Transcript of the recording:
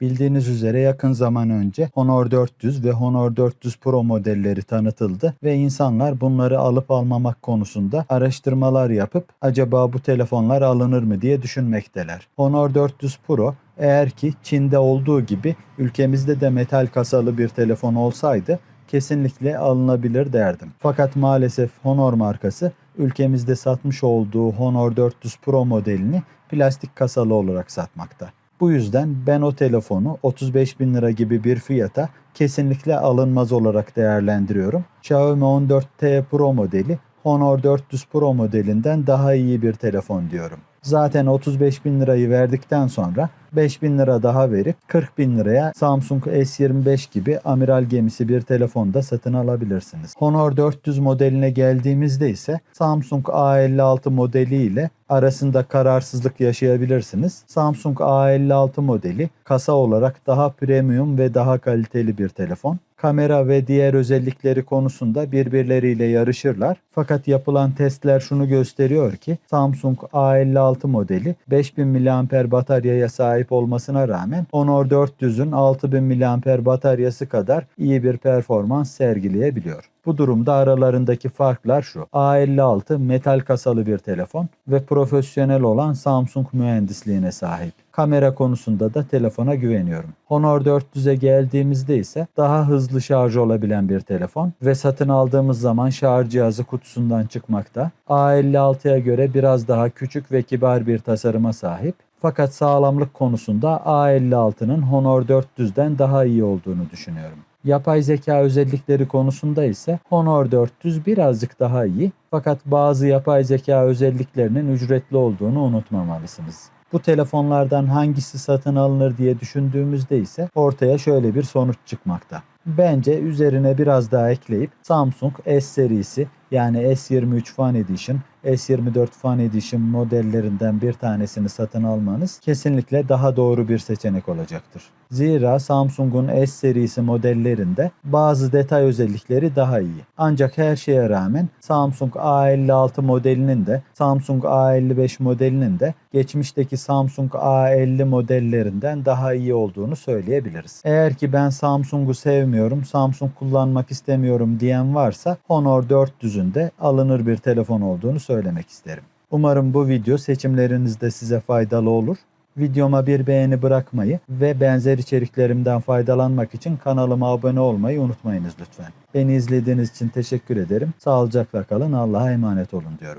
Bildiğiniz üzere yakın zaman önce Honor 400 ve Honor 400 Pro modelleri tanıtıldı ve insanlar bunları alıp almamak konusunda araştırmalar yapıp acaba bu telefonlar alınır mı diye düşünmekteler. Honor 400 Pro eğer ki Çin'de olduğu gibi ülkemizde de metal kasalı bir telefon olsaydı kesinlikle alınabilir derdim. Fakat maalesef Honor markası ülkemizde satmış olduğu Honor 400 Pro modelini plastik kasalı olarak satmakta. Bu yüzden ben o telefonu 35 bin lira gibi bir fiyata kesinlikle alınmaz olarak değerlendiriyorum. Xiaomi 14T Pro modeli Honor 400 Pro modelinden daha iyi bir telefon diyorum. Zaten 35 bin lirayı verdikten sonra 5 bin lira daha verip 40 bin liraya Samsung S25 gibi amiral gemisi bir telefonda satın alabilirsiniz. Honor 400 modeline geldiğimizde ise Samsung A56 modeli ile arasında kararsızlık yaşayabilirsiniz. Samsung A56 modeli kasa olarak daha premium ve daha kaliteli bir telefon. Kamera ve diğer özellikleri konusunda birbirleriyle yarışırlar. Fakat yapılan testler şunu gösteriyor ki Samsung A56 modeli 5000 mAh bataryaya sahip olmasına rağmen Honor 400'ün 6000 mAh bataryası kadar iyi bir performans sergileyebiliyor. Bu durumda aralarındaki farklar şu. A56 metal kasalı bir telefon ve profesyonel olan Samsung mühendisliğine sahip. Kamera konusunda da telefona güveniyorum. Honor 400'e geldiğimizde ise daha hızlı şarj olabilen bir telefon ve satın aldığımız zaman şarj cihazı kutusundan çıkmakta. A56'ya göre biraz daha küçük ve kibar bir tasarıma sahip. Fakat sağlamlık konusunda A56'nın Honor 400'den daha iyi olduğunu düşünüyorum. Yapay zeka özellikleri konusunda ise Honor 400 birazcık daha iyi fakat bazı yapay zeka özelliklerinin ücretli olduğunu unutmamalısınız. Bu telefonlardan hangisi satın alınır diye düşündüğümüzde ise ortaya şöyle bir sonuç çıkmakta. Bence üzerine biraz daha ekleyip Samsung S serisi yani S23 Fan Edition, S24 Fan Edition modellerinden bir tanesini satın almanız kesinlikle daha doğru bir seçenek olacaktır. Zira Samsung'un S serisi modellerinde bazı detay özellikleri daha iyi. Ancak her şeye rağmen Samsung A56 modelinin de Samsung A55 modelinin de geçmişteki Samsung A50 modellerinden daha iyi olduğunu söyleyebiliriz. Eğer ki ben Samsung'u sevmiyorum, Samsung kullanmak istemiyorum diyen varsa Honor 400'ün de alınır bir telefon olduğunu söylemek isterim. Umarım bu video seçimlerinizde size faydalı olur. Videoma bir beğeni bırakmayı ve benzer içeriklerimden faydalanmak için kanalıma abone olmayı unutmayınız lütfen. Beni izlediğiniz için teşekkür ederim. Sağlıcakla kalın. Allah'a emanet olun diyorum.